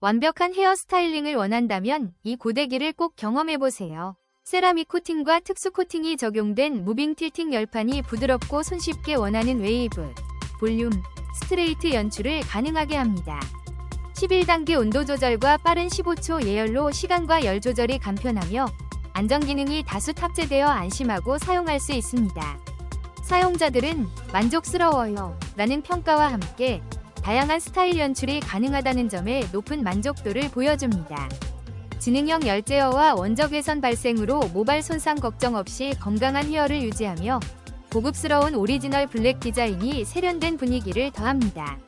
완벽한 헤어 스타일링을 원한다면 이 고데기를 꼭 경험해보세요. 세라믹 코팅과 특수 코팅이 적용된 무빙 틸팅 열판이 부드럽고 손쉽게 원하는 웨이브, 볼륨, 스트레이트 연출을 가능하게 합니다. 11단계 온도 조절과 빠른 15초 예열로 시간과 열 조절이 간편하며 안전 기능이 다수 탑재되어 안심하고 사용할 수 있습니다. 사용자들은 만족스러워요 라는 평가와 함께 다양한 스타일 연출이 가능하다는 점에 높은 만족도를 보여줍니다. 지능형 열제어와 원적 외선 발생으로 모발 손상 걱정 없이 건강한 헤어를 유지하며 고급스러운 오리지널 블랙 디자인이 세련된 분위기를 더합니다.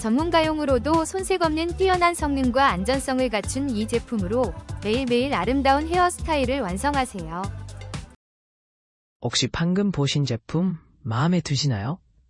전문가용으로도 손색 없는 뛰어난 성능과 안전성을 갖춘 이 제품으로 매일매일 아름다운 헤어스타일을 완성하세요. 혹시 방금 보신 제품 마음에 드시나요?